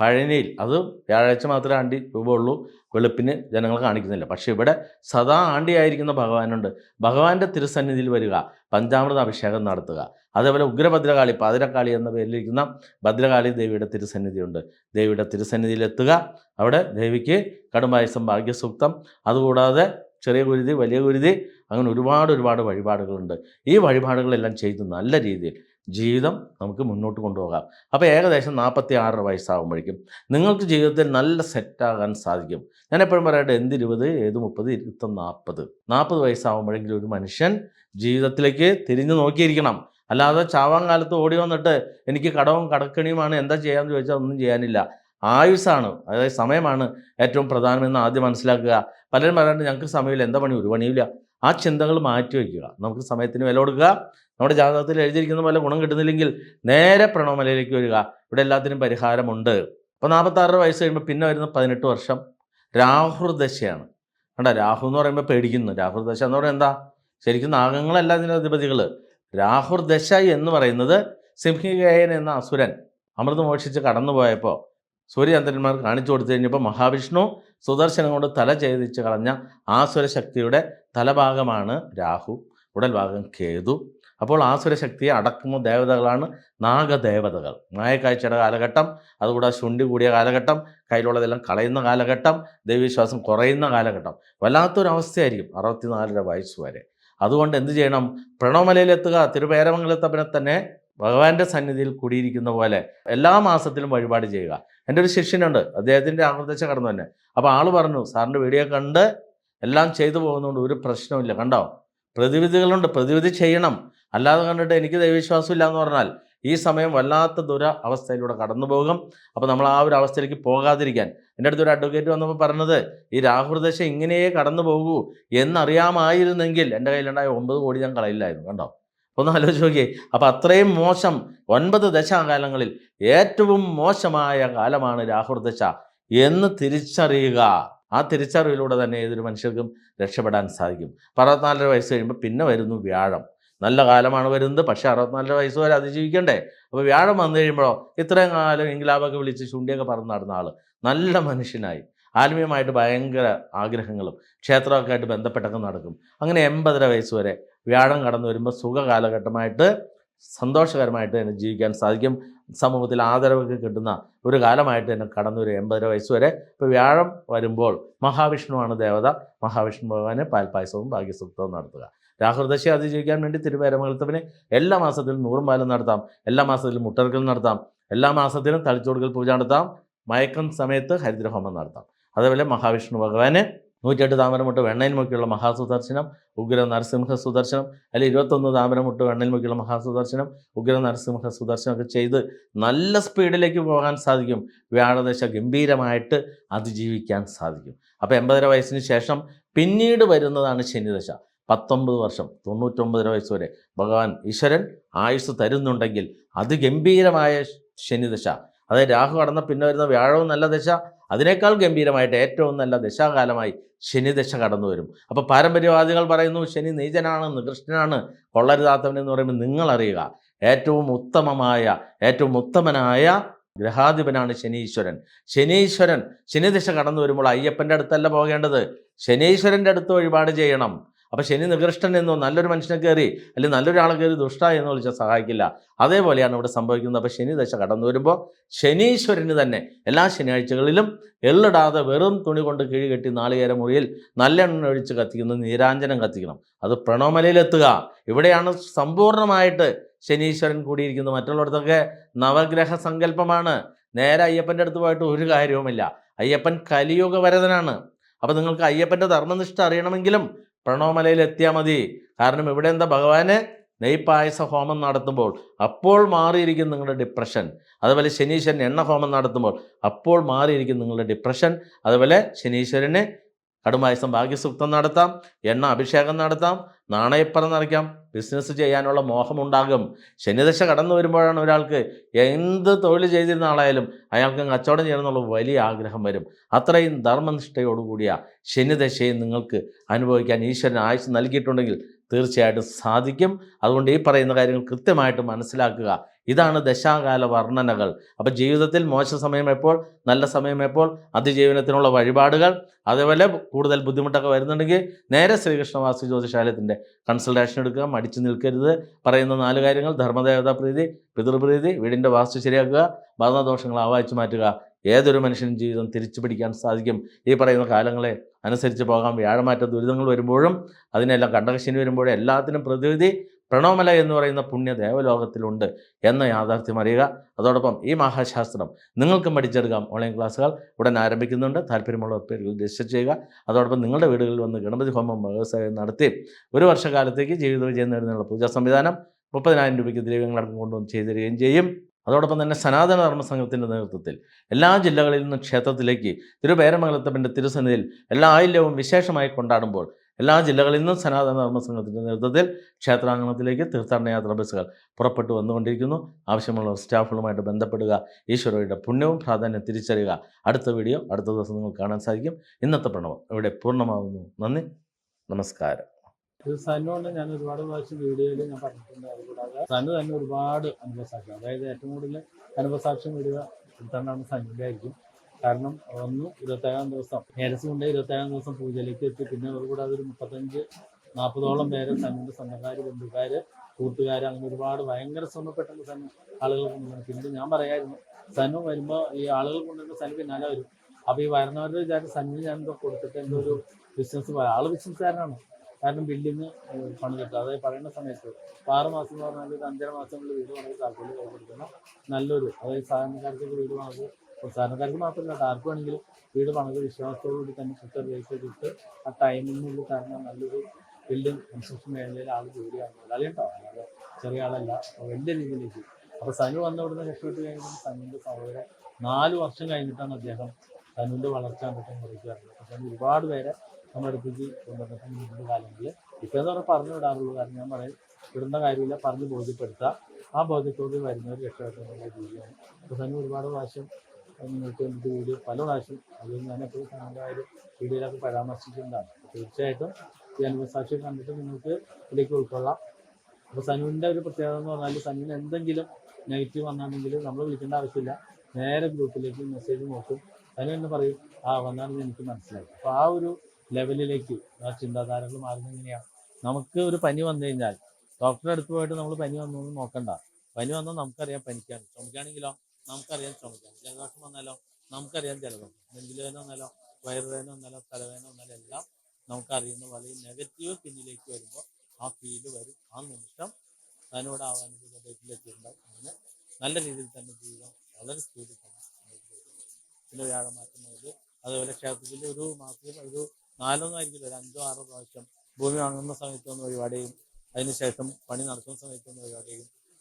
പഴനിയിൽ. അത് വ്യാഴാഴ്ച മാത്രമേ ആണ്ടി രൂപമുള്ളൂ വെളുപ്പിന് ജനങ്ങൾ കാണിക്കുന്നില്ല. പക്ഷേ ഇവിടെ സദാ ആണ്ടിയായിരിക്കുന്ന ഭഗവാനുണ്ട്. ഭഗവാന്റെ തിരുസന്നിധിയിൽ വരിക പഞ്ചാമൃത അഭിഷേകം നടത്തുക. അതേപോലെ ഉഗ്രഭദ്രകാളി പാതിരക്കാളി എന്ന പേരിലിരിക്കുന്ന ഭദ്രകാളി ദേവിയുടെ തിരുസന്നിധിയുണ്ട്. ദേവിയുടെ തിരുസന്നിധിയിലെത്തുക അവിടെ ദേവിക്ക് കടുംബായസം ഭാഗ്യസൂക്തം. അതുകൂടാതെ ചെറിയ കുരുതി വലിയ കുരുതി അങ്ങനെ ഒരുപാട് ഒരുപാട് വഴിപാടുകളുണ്ട്. ഈ വഴിപാടുകളെല്ലാം ചെയ്ത് നല്ല രീതിയിൽ ജീവിതം നമുക്ക് മുന്നോട്ട് കൊണ്ടുപോകാം. അപ്പോൾ ഏകദേശം നാൽപ്പത്തി ആറ് വയസ്സാകുമ്പോഴേക്കും നിങ്ങൾക്ക് ജീവിതത്തിൽ നല്ല സെറ്റാകാൻ സാധിക്കും. ഞാൻ എപ്പോഴും പറയട്ടെ എന്ത് ഇരുപത് ഏത് മുപ്പത് ഇരുപത്തൊന്ന് നാൽപ്പത് നാൽപ്പത് വയസ്സാകുമ്പോഴെങ്കിലും ഒരു മനുഷ്യൻ ജീവിതത്തിലേക്ക് തിരിഞ്ഞു നോക്കിയിരിക്കണം. അല്ലാതെ ചാവാൻ കാലത്ത് ഓടി വന്നിട്ട് എനിക്ക് കടവും കടക്കണിയുമാണ് എന്താ ചെയ്യാമെന്ന് ചോദിച്ചാൽ ഒന്നും ചെയ്യാനില്ല. ആയുസാണ് അതായത് സമയമാണ് ഏറ്റവും പ്രധാനമെന്ന് ആദ്യം മനസ്സിലാക്കുക. പലരും പറയാണ്ട് ഞങ്ങൾക്ക് സമയമില്ല എന്താ പണി? ഒരു പണിയില്ല ആ ചിന്തകൾ മാറ്റി വയ്ക്കുക. നമുക്ക് സമയത്തിന് വില കൊടുക്കുക. നമ്മുടെ ജാതകത്തിൽ എഴുതിയിരിക്കുന്ന പോലെ ഗുണം കിട്ടുന്നില്ലെങ്കിൽ നേരെ പ്രണവമലയിലേക്ക് വരിക. ഇവിടെ എല്ലാത്തിനും പരിഹാരമുണ്ട്. അപ്പോൾ നാൽപ്പത്താറ് വയസ്സ് കഴിയുമ്പോൾ പിന്നെ വരുന്ന പതിനെട്ട് വർഷം രാഹുർദശയാണ് കണ്ട? രാഹു എന്ന് പറയുമ്പോൾ പേടിക്കുന്നു. രാഹുർദശ എന്ന് പറയുന്നത് എന്താ? ശരിക്കും നാഗങ്ങളല്ല ഇതിന്റെ അധിപതികൾ രാഹുർദശ എന്ന് പറയുന്നത് സിംഹികയൻ എന്ന അസുരൻ അമൃത് മോഷിച്ച് കടന്നുപോയപ്പോൾ സൂര്യചന്ദ്രന്മാർ കാണിച്ചു കൊടുത്തു കഴിഞ്ഞപ്പോൾ മഹാവിഷ്ണു സുദർശനം കൊണ്ട് തല ഛേദിച്ച് കളഞ്ഞ ആസുരശക്തിയുടെ തലഭാഗമാണ് രാഹു. ഉടൽ ഭാഗം കേതു. അപ്പോൾ ആസുരശക്തിയെ അടക്കുന്ന ദേവതകളാണ് നാഗദേവതകൾ. നായക്കാഴ്ചയുടെ കാലഘട്ടം അതുകൂടാതെ ശുണ്ടി കൂടിയ കാലഘട്ടം കയ്യിലുള്ളതെല്ലാം കളയുന്ന കാലഘട്ടം ദൈവവിശ്വാസം കുറയുന്ന കാലഘട്ടം. വല്ലാത്തൊരവസ്ഥയായിരിക്കും അറുപത്തിനാലര വയസ്സ് വരെ. അതുകൊണ്ട് എന്ത് ചെയ്യണം? പ്രണവമലയിലെത്തുക തിരുപേരമംഗലത്തപ്പനെ തന്നെ ഭഗവാന്റെ സന്നിധിയിൽ കൂടിയിരിക്കുന്ന പോലെ എല്ലാ മാസത്തിലും വഴിപാട് ചെയ്യുക. എന്റെ ഒരു ശിഷ്യനുണ്ട് അദ്ദേഹത്തിന്റെ ആകൃതച്ച കടന്നു തന്നെ. അപ്പോൾ ആൾ പറഞ്ഞു സാറിന്റെ വീഡിയോ കണ്ട് എല്ലാം ചെയ്തു പോകുന്നതുകൊണ്ട് ഒരു പ്രശ്നമില്ല കണ്ടോ? പ്രതിവിധികളുണ്ട് പ്രതിവിധി ചെയ്യണം. അല്ലാതെ കണ്ടിട്ട് എനിക്ക് ദൈവവിശ്വാസം ഇല്ല എന്ന് പറഞ്ഞാൽ ഈ സമയം വല്ലാത്ത ദുര അവസ്ഥയിലൂടെ കടന്നു പോകും അപ്പോൾ നമ്മൾ ആ ഒരു അവസ്ഥയിലേക്ക് പോകാതിരിക്കാൻ. എന്റെ അടുത്ത് ഒരു അഡ്വക്കേറ്റ് വന്നപ്പോൾ പറഞ്ഞത് ഈ രാഹുർദശ ഇങ്ങനെയേ കടന്നു പോകൂ എന്നറിയാമായിരുന്നെങ്കിൽ എന്റെ കയ്യിലുണ്ടായ ഒമ്പത് കോടി ഞാൻ കളയില്ലായിരുന്നു കണ്ടോ? ഒന്ന് ആലോചിച്ച് നോക്കിയേ. അപ്പോൾ അത്രയും മോശം ഒൻപത് ദശാകാലങ്ങളിൽ ഏറ്റവും മോശമായ കാലമാണ് രാഹുർദശ എന്ന് തിരിച്ചറിയുക. ആ തിരിച്ചറിവിലൂടെ തന്നെ ഏതൊരു മനുഷ്യർക്കും രക്ഷപ്പെടാൻ സാധിക്കും. അറുപത്തിനാലര വയസ്സ് കഴിയുമ്പോൾ പിന്നെ വരുന്നു വ്യാഴം. നല്ല കാലമാണ് വരുന്നത്. പക്ഷേ അറുപത്തിനാലര വയസ്സ് വരെ അതിജീവിക്കണ്ടേ? അപ്പോൾ വ്യാഴം വന്നു കഴിയുമ്പോഴോ ഇത്രയും കാലം ഇംഗ്ലാബൊക്കെ വിളിച്ച് ചുണ്ടിയൊക്കെ പറന്ന് നടന്ന ആൾ നല്ല മനുഷ്യനായി. ആത്മീയമായിട്ട് ഭയങ്കര ആഗ്രഹങ്ങളും ക്ഷേത്രമൊക്കെ ആയിട്ട് ബന്ധപ്പെട്ടൊക്കെ നടക്കും. അങ്ങനെ എൺപതര വയസ്സ് വരെ വ്യാഴം കടന്നു വരുമ്പോൾ സുഖ കാലഘട്ടമായിട്ട് സന്തോഷകരമായിട്ട് തന്നെ ജീവിക്കാൻ സാധിക്കും. സമൂഹത്തിൽ ആദരവൊക്കെ കിട്ടുന്ന ഒരു കാലമായിട്ട് തന്നെ കടന്നു വരും എൺപതര വയസ്സ് വരെ. ഇപ്പോൾ വ്യാഴം വരുമ്പോൾ മഹാവിഷ്ണുവാണ് ദേവത. മഹാവിഷ്ണു ഭഗവാന് പാൽപ്പായസവും ഭാഗ്യസൂക്തവും നടത്തുക. രാഹുർദശ അതിജീവിക്കാൻ വേണ്ടി തിരുവേരമംഗലത്തവനെ എല്ലാ മാസത്തിലും നൂറും പാലും നടത്താം. എല്ലാ മാസത്തിലും മുട്ടർക്കൽ നടത്താം. എല്ലാ മാസത്തിലും തളിച്ചോടുകൾ പൂജ നടത്താം. മയക്കം സമയത്ത് ഹരിദ്രഹോമം നടത്താം. അതേപോലെ മഹാവിഷ്ണു ഭഗവാന് നൂറ്റെട്ട് താമരമുട്ട് വെണ്ണയിൽ മുക്കിയുള്ള മഹാസുദർശനം ഉഗ്ര നരസിംഹ സുദർശനം അല്ലെങ്കിൽ ഇരുപത്തൊന്ന് താമരമുട്ട് വെണ്ണയിൽ മുക്കിയുള്ള മഹാസുദർശനം ഉഗ്ര നരസിംഹ സുദർശനം ഒക്കെ ചെയ്ത് നല്ല സ്പീഡിലേക്ക് പോകാൻ സാധിക്കും. വ്യാഴദശ ഗംഭീരമായിട്ട് അതിജീവിക്കാൻ സാധിക്കും. അപ്പോൾ എൺപതര വയസ്സിന് ശേഷം പിന്നീട് വരുന്നതാണ് ശനിദശ. പത്തൊമ്പത് വർഷം തൊണ്ണൂറ്റൊമ്പതര വയസ്സ് വരെ ഭഗവാൻ ഈശ്വരൻ ആയുസ് തരുന്നുണ്ടെങ്കിൽ അതിഗംഭീരമായ ശനിദശ. അതായത് രാഹു കടന്ന പിന്നെ വരുന്ന വ്യാഴവും നല്ല ദശ. അതിനേക്കാൾ ഗംഭീരമായിട്ട് ഏറ്റവും നല്ല ദശാകാലമായി ശനിദശ കടന്നു വരും. അപ്പോൾ പാരമ്പര്യവാദികൾ പറയുന്നു ശനി നീചനാണ് നികൃഷ്ടനാണ് കൊള്ളരുതാത്തവൻ എന്ന് പറയുമ്പോൾ നിങ്ങൾ അറിയുക. ഏറ്റവും ഉത്തമമായ ഏറ്റവും ഉത്തമനായ ഗ്രഹാധിപനാണ് ശനീശ്വരൻ. ശനീശ്വരൻ ശനിദശ കടന്നു വരുമ്പോൾ അയ്യപ്പന്റെ അടുത്തല്ല പോകേണ്ടത്. ശനീശ്വരന്റെ അടുത്ത് വഴിപാട് ചെയ്യണം. അപ്പോൾ ശനി നികൃഷ്ടൻ എന്നോ നല്ലൊരു മനുഷ്യനെ കയറി അല്ലെങ്കിൽ നല്ലൊരാളെ കയറി ദുഷ്ട എന്ന് വിളിച്ചാൽ സഹായിക്കില്ല. അതേപോലെയാണ് ഇവിടെ സംഭവിക്കുന്നത്. അപ്പോൾ ശനി ദശ കടന്നു വരുമ്പോൾ ശനീശ്വരന് തന്നെ എല്ലാ ശനിയാഴ്ചകളിലും എള്ളിടാതെ വെറും തുണി കൊണ്ട് കിഴി കെട്ടി നാളികേര മുറിയിൽ നല്ലെണ്ണ ഒഴിച്ച് കത്തിക്കുന്നു നീരാഞ്ജനം കത്തിക്കണം. അത് പ്രണോമലയിലെത്തുക ഇവിടെയാണ് സമ്പൂർണമായിട്ട് ശനീശ്വരൻ കൂടിയിരിക്കുന്നത്. മറ്റുള്ളിടത്തൊക്കെ നവഗ്രഹ സങ്കല്പമാണ്. നേരെ അയ്യപ്പന്റെ അടുത്ത് പോയിട്ട് ഒരു കാര്യവുമില്ല. അയ്യപ്പൻ കലിയുഗ വരതനാണ്. അപ്പോൾ നിങ്ങൾക്ക് അയ്യപ്പന്റെ ധർമ്മനിഷ്ഠ അറിയണമെങ്കിലും പ്രണവമലയിൽ എത്തിയാൽ മതി. കാരണം ഇവിടെ എന്താ ഭഗവാന് നെയ്പായസ ഹോമം നടത്തുമ്പോൾ അപ്പോൾ മാറിയിരിക്കും നിങ്ങളുടെ ഡിപ്രഷൻ അതുപോലെ ശനീശ്വരൻ എണ്ണ ഹോമം നടത്തുമ്പോൾ അപ്പോൾ മാറിയിരിക്കും നിങ്ങളുടെ ഡിപ്രഷൻ അതുപോലെ ശനീശ്വരന് കടുമായസം ഭാഗ്യസൂക്തം നടത്താം. എണ്ണ അഭിഷേകം നടത്താം. നാണയപ്പറ നിറയ്ക്കാം ബിസിനസ് ചെയ്യാനുള്ള മോഹമുണ്ടാകും. ശനിദശ കടന്നു വരുമ്പോഴാണ് ഒരാൾക്ക് എന്ത് തൊഴിൽ ചെയ്തിരുന്ന ആളായാലും അയാൾക്ക് കച്ചവടം ചെയ്യണമെന്നുള്ള വലിയ ആഗ്രഹം വരും. അത്രയും ധർമ്മനിഷ്ഠയോടുകൂടിയ ശനിദശയെ നിങ്ങൾക്ക് അനുഭവിക്കാൻ ഈശ്വരൻ ആയുസ് നൽകിയിട്ടുണ്ടെങ്കിൽ തീർച്ചയായിട്ടും സാധിക്കും. അതുകൊണ്ട് ഈ പറയുന്ന കാര്യങ്ങൾ കൃത്യമായിട്ട് മനസ്സിലാക്കുക. ഇതാണ് ദശാകാല വർണനകൾ. അപ്പോൾ ജീവിതത്തിൽ മോശ സമയം എപ്പോൾ? നല്ല സമയം എപ്പോൾ? അതിജീവനത്തിനുള്ള വഴിപാടുകൾ. അതേപോലെ കൂടുതൽ ബുദ്ധിമുട്ടൊക്കെ വരുന്നുണ്ടെങ്കിൽ നേരെ ശ്രീകൃഷ്ണവാസി ജ്യോതിശാലയത്തിന്റെ കൺസൾട്ടേഷൻ എടുക്കുക. മടിച്ചു നിൽക്കരുത്. പറയുന്ന നാല് കാര്യങ്ങൾ. ധർമ്മദേവതാ പ്രീതി പിതൃപ്രീതി വീടിന്റെ വാസ്തു ശരിയാക്കുക. ഭരണദോഷങ്ങൾ ആവാഹിച്ചു മാറ്റുക. ഏതൊരു മനുഷ്യനും ജീവിതം തിരിച്ചു പിടിക്കാൻ സാധിക്കും. ഈ പറയുന്ന കാലങ്ങളെ അനുസരിച്ച് പോകാം. വ്യാഴമാറ്റ ദുരിതങ്ങൾ വരുമ്പോഴും അതിനെല്ലാം കണ്ടകശനി വരുമ്പോഴും എല്ലാത്തിനും പ്രതിവിധി പ്രണോമല എന്ന് പറയുന്ന പുണ്യ ദേവലോകത്തിലുണ്ട് എന്ന യാഥാർത്ഥ്യം അറിയുക. അതോടൊപ്പം ഈ മഹാശാസ്ത്രം നിങ്ങൾക്കും പഠിച്ചെടുക്കാം ഓൺലൈൻ ക്ലാസ്സുകൾ ഉടൻ ആരംഭിക്കുന്നുണ്ട്. താല്പര്യമുള്ളവർ പേര് രജിസ്റ്റർ ചെയ്യുക. അതോടൊപ്പം നിങ്ങളുടെ വീടുകളിൽ വന്ന് ഗണപതി ഹോമം വ്യവസായം നടത്തി ഒരു വർഷക്കാലത്തേക്ക് ജീവിത വിജയം നേടുന്നതിനുള്ള പൂജാ സംവിധാനം മുപ്പതിനായിരം രൂപയ്ക്ക് ദ്രവ്യങ്ങളടക്കം കൊണ്ടുവന്ന് ചെയ്തു തരികയും ചെയ്യും. അതോടൊപ്പം തന്നെ സനാതന ധർമ്മ സംഘത്തിന്റെ നേതൃത്വത്തിൽ എല്ലാ ജില്ലകളിൽ നിന്നും ക്ഷേത്രത്തിലേക്ക് തിരുപേരമംഗലത്തപ്പന്റെ തിരുസന്നിധിയിൽ എല്ലാ ആയില്യവും വിശേഷമായി കൊണ്ടാടുമ്പോൾ എല്ലാ ജില്ലകളിൽ നിന്നും സനാതന ധർമ്മ സംഘത്തിന്റെ നേതൃത്വത്തിൽ ക്ഷേത്രാങ്കണത്തിലേക്ക് തീർത്ഥാടന യാത്രാ ബസ്സുകൾ പുറപ്പെട്ടു വന്നുകൊണ്ടിരിക്കുന്നു. ആവശ്യമുള്ള സ്റ്റാഫുകളുമായിട്ട് ബന്ധപ്പെടുക ഈശ്വരയുടെ പുണ്യവും പ്രാധാന്യം തിരിച്ചറിയുക. അടുത്ത വീഡിയോ അടുത്ത ദിവസം നിങ്ങൾ കാണാൻ സാധിക്കും. ഇന്നത്തെ പ്രണവം ഇവിടെ പൂർണമാകുന്നു നന്ദി. നമസ്കാരം. ഇത് സനുകൊണ്ട് ഞാൻ ഒരുപാട് പ്രാവശ്യം വീഡിയോയിൽ ഞാൻ പറഞ്ഞിട്ടുണ്ട്. അതുകൂടാതെ സനു തന്നെ ഒരുപാട് അനുഭവസാക്ഷ്യം അതായത് ഏറ്റവും കൂടുതൽ അനുഭവസാക്ഷ്യം വീഡിയോ തന്നെയാണ് സനുവിന്റെ ആയിരിക്കും. കാരണം ഒന്ന് ഇരുപത്തേഴാം ദിവസം നേരസ് കൊണ്ട് ഇരുപത്തേഴാം ദിവസം പൂജയിലേക്ക് എത്തി. പിന്നെ അതുകൂടാതെ ഒരു മുപ്പത്തഞ്ച് നാൽപ്പതോളം പേര് സനുവിന്റെ സ്വന്തക്കാർ ബന്ധുക്കാർ കൂട്ടുകാർ അങ്ങനെ ഒരുപാട് ഭയങ്കര സ്വർണപ്പെട്ട സനു ആളുകൾ കൊണ്ടുവന്നു. പിന്നീട് ഞാൻ പറയായിരുന്നു സനു വരുമ്പോൾ ഈ ആളുകൾ കൊണ്ടുവരുമ്പോൾ സനു പിന്നാലെ വരും. അപ്പോൾ ഈ വരുന്നവരുടെ വിചാരിച്ച സന്നു ഞാൻ എന്തോ കൊടുത്തിട്ട് എന്തോ ഒരു ബിസിനസ് ആൾ ബിസിനസ്സുകാരനാണ് കാരണം ബിൽഡിങ് പണി കിട്ടും. അതായത് പറയുന്ന സമയത്ത് ആറ് മാസം എന്ന് പറഞ്ഞാൽ ഒരു അഞ്ചര മാസങ്ങളിൽ വീട് പണിത് താല്പര്യം കൈ കൊടുക്കുന്ന നല്ലൊരു അതായത് സാധാരണക്കാർക്ക് വീട് പണിത് സാധാരണക്കാർക്ക് മാത്രമല്ല ആർക്ക് വേണമെങ്കിലും വീട് പണിത് വിശ്വാസത്തോടുകൂടി തന്നെ കൃത്യ കിട്ട് ആ ടൈമിനുള്ളിൽ കാരണം നല്ലൊരു ബിൽഡിംഗ് കൺസ്ട്രക്ഷൻ മേഖലയിൽ ആൾ ജോലി മുതലാളി കേട്ടോ. അല്ലാതെ ചെറിയ ആളല്ല. വലിയ രീതിയിലേക്ക്. അപ്പൊ സനു വന്ന ഇവിടുന്ന് രക്ഷപ്പെട്ട് കഴിഞ്ഞിട്ട് സനുവിന്റെ സഹോദരൻ നാല് വർഷം കഴിഞ്ഞിട്ടാണ് അദ്ദേഹം സനുവിന്റെ വളർച്ച കണ്ടിട്ട് കുറയ്ക്കാറുള്ളത് അപ്പൊ ഒരുപാട് പേരെ നമ്മുടെ അടുത്തേക്ക് കൊണ്ടുവന്നിട്ട് കാലങ്ങളിൽ. ഇപ്പൊ പറഞ്ഞാൽ പറഞ്ഞു വിടാറുള്ളൂ. കാരണം ഞാൻ പറയും വിടുന്ന കാര്യമില്ല പറഞ്ഞ് ബോധ്യപ്പെടുത്തുക ആ ബോധ്യത്തോട് വരുന്നവർ രക്ഷപ്പെട്ടുള്ള രീതിയാണ് അപ്പൊ തന്നെ ഒരുപാട് പ്രാവശ്യം നിങ്ങൾക്ക് വേണ്ടിയിട്ട് വീഡിയോ പല പ്രാവശ്യം അതുകൊണ്ട് സാറിന്റെ കാര്യം വീഡിയോയിലൊക്കെ പരാമർശിച്ചിട്ടുണ്ടാണ് തീർച്ചയായിട്ടും ഈ അനുഭവസാക്ഷി കണ്ടിട്ട് നിങ്ങൾക്ക് ഇതിലേക്ക് ഉൾക്കൊള്ളാം. അപ്പോൾ സനുവിന്റെ ഒരു പ്രത്യേകത എന്ന് പറഞ്ഞാൽ സനുവിന് എന്തെങ്കിലും നെഗറ്റീവ് വന്നാണെങ്കിൽ നമ്മൾ വിളിക്കേണ്ട ആവശ്യമില്ല. നേരെ ഗ്രൂപ്പിലേക്ക് മെസ്സേജ് നോക്കും. സനു എന്ന് പറയും ആ വന്നാണെന്ന് എനിക്ക് മനസ്സിലായി. അപ്പോൾ ആ ഒരു ലെവലിലേക്ക് ആ ചിന്താധാരകൾ മാറുന്നത് എങ്ങനെയാണ് നമുക്ക് ഒരു പനി വന്നു കഴിഞ്ഞാൽ ഡോക്ടറെ അടുത്ത് പോയിട്ട് നമ്മൾ പനി വന്നു നോക്കണ്ട. പനി വന്നാൽ നമുക്കറിയാം പനിക്കാണ്. ചുമക്കാണെങ്കിലോ? നമുക്കറിയാം ചുമക്കാൻ ജലദോഷം വന്നാലോ? നമുക്കറിയാം ജലദോഷം. നെഞ്ചിലുവേന വന്നാലോ? വയറുവേന വന്നാലോ? തലവേന വന്നാലോ? എല്ലാം നമുക്കറിയുന്ന പോലെ നെഗറ്റീവ് പിന്നിലേക്ക് വരുമ്പോൾ ആ ഫീൽ വരും. ആ നിമിഷം അതിനോട് ആവാനുഭവത്തിലെത്തിയിട്ടുണ്ടാവും അങ്ങനെ നല്ല രീതിയിൽ തന്നെ ജീവിതം വളരെ സ്പീഡിൽ തന്നെ. പിന്നെ വ്യാഴമാറ്റം മുതൽ അതുപോലെ ക്ഷേത്രത്തിൽ ഒരു മാസത്തിൽ ഒരു നാലൊന്നും ആയിരിക്കില്ല ഒരു അഞ്ചോ ആറോ പ്രാവശ്യം ഭൂമി വാങ്ങുന്ന സമയത്ത് ഒന്ന് വഴിപാട് അതിനുശേഷം പണി നടത്തുന്ന സമയത്ത് ഒന്ന് വഴിപാട്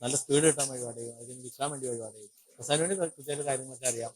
നല്ല സ്പീഡ് കിട്ടാൻ വഴിപാടുകയും അതിന് വിൽക്കാൻ വേണ്ടി വഴിപാട് ചെയ്യും അവസാനം വേണ്ടി കൃത്യമായിട്ട് കാര്യങ്ങളൊക്കെ അറിയാം.